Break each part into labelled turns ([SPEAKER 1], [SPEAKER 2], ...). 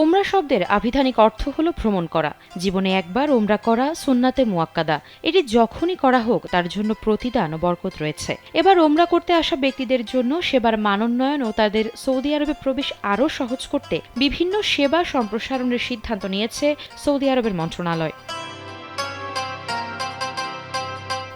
[SPEAKER 1] ওমরা শব্দের আভিধানিক অর্থ হলো ভ্রমণ করা। জীবনে একবার ওমরা করা সুন্নাতে মুয়াক্কাদা। এটি যখনই করা হোক, তার জন্য প্রতিদান ও বরকত রয়েছে। এবার ওমরা করতে আসা ব্যক্তিদের জন্য সেবার মানোন্নয়ন ও তাদের সৌদি আরবে প্রবেশ আরও সহজ করতে বিভিন্ন সেবা সম্প্রসারণের সিদ্ধান্ত নিয়েছে সৌদি আরবের মন্ত্রণালয়।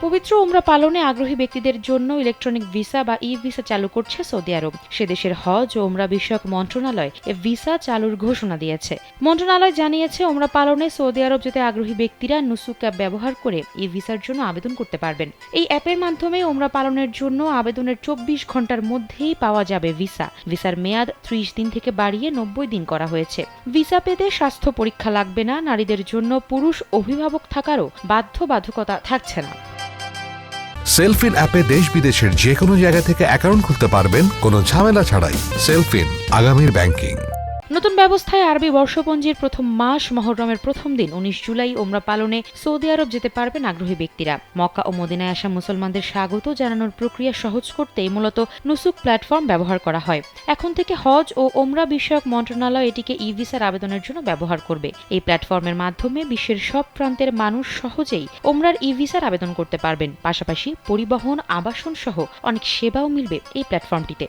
[SPEAKER 1] পবিত্র উমরা পালনে আগ্রহী ব্যক্তিদের জন্য ইলেকট্রনিক ভিসা বা ই ভিসা চালু করছে সৌদি আরব। সে দেশের হজ ও উমরা বিষয়ক মন্ত্রণালয় এ ভিসা চালুর ঘোষণা দিয়েছে। মন্ত্রণালয় জানিয়েছে, উমরা পালনে সৌদি আরব যেতে আগ্রহী ব্যক্তিরা নুসুক অ্যাপ ব্যবহার করে ই ভিসার জন্য আবেদন করতে পারবেন। এই অ্যাপের মাধ্যমে উমরা পালনের জন্য আবেদনের চব্বিশ ঘণ্টার মধ্যেই পাওয়া যাবে ভিসা। ভিসার মেয়াদ ত্রিশ দিন থেকে বাড়িয়ে নব্বই দিন করা হয়েছে। ভিসা পেতে স্বাস্থ্য পরীক্ষা লাগবে না, নারীদের জন্য পুরুষ অভিভাবক থাকারও বাধ্যবাধকতা থাকছে না।
[SPEAKER 2] সেলফিন অ্যাপে দেশ বিদেশের যে কোনো জায়গা থেকে অ্যাকাউন্ট খুলতে পারবেন, কোনো ঝামেলা ছাড়াই সেলফিন আগামীর ব্যাংকিং
[SPEAKER 1] নতুন ব্যবস্থায় আরবি বর্ষপঞ্জির প্রথম মাস মহররমের প্রথম দিন, উনিশ জুলাই ওমরা পালনে সৌদি আরব যেতে পারবেন আগ্রহী ব্যক্তিরা। মক্কা ও মদিনায় আসা মুসলমানদের স্বাগত জানানোর প্রক্রিয়া সহজ করতেই মূলত নুসুক প্ল্যাটফর্ম ব্যবহার করা হয়। এখন থেকে হজ ও ওমরা বিষয়ক মন্ত্রণালয় এটিকে ই ভিসার আবেদনের জন্য ব্যবহার করবে। এই প্ল্যাটফর্মের মাধ্যমে বিশ্বের সব প্রান্তের মানুষ সহজেই ওমরার ই ভিসার আবেদন করতে পারবেন। পাশাপাশি পরিবহন আবাসন সহ অনেক সেবাও মিলবে এই প্ল্যাটফর্মটিতে।